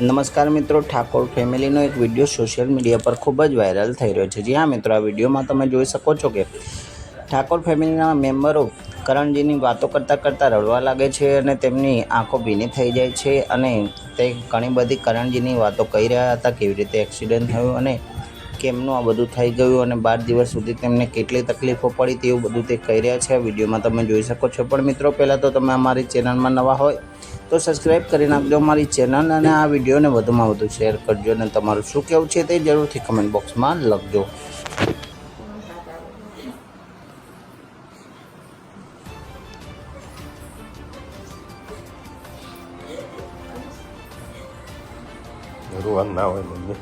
નમસ્કાર મિત્રો, ઠાકોર ફેમિલીનો એક વીડિયો સોશિયલ મીડિયા પર ખૂબ જ વાયરલ થઈ રહ્યો છે. જી હા મિત્રો, આ વિડીયોમાં તમે જોઈ શકો છો કે ઠાકોર ફેમિલીના મેમ્બરો કરણજીની વાતો કરતાં કરતાં રડવા લાગે છે અને તેમની આંખો ભીની થઈ જાય છે અને તે ઘણી બધી કરણજીની વાતો કહી રહ્યા હતા, કેવી રીતે એક્સિડન્ટ થયું અને કેમનું આ બધું થઈ ગયું અને બાર દિવસ સુધી તેમને કેટલી તકલીફો પડી તેવું બધું તે કહી રહ્યા છે. આ વિડીયોમાં તમે જોઈ શકો છો. પણ મિત્રો, પહેલાં તો તમે અમારી ચેનલમાં નવા હોય તો સબસ્ક્રાઈબ કરી નાખજો અમારી ચેનલ અને આ વિડીયોને વધુમાં વધુ શેર કરજો અને તમારું શું કહેવું છે તે જરૂરથી કમેન્ટ બોક્સમાં લખજો. ના હોય, મમ્મી.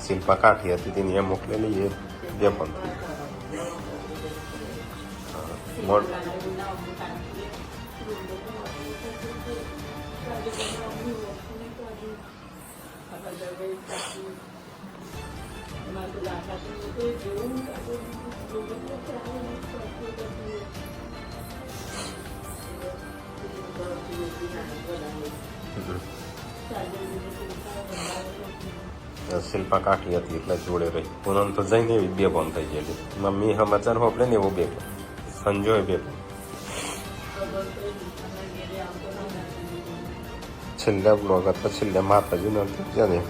શિલ્પા કાઠી હતી તેની એ મોકલેલી એ બે પણ થઈ હા, શિલ્પા કાઠી હતી એટલે જોડે રહી. પૂનમ તો જઈને એવી બે ભોન થઈ ગયેલી. મમ્મી સમાચાર હોપડે ને એવો બે સંજોય બે છેલ્લા બ્લોગ હતા, છેલ્લા માતાજી નથી જાણે.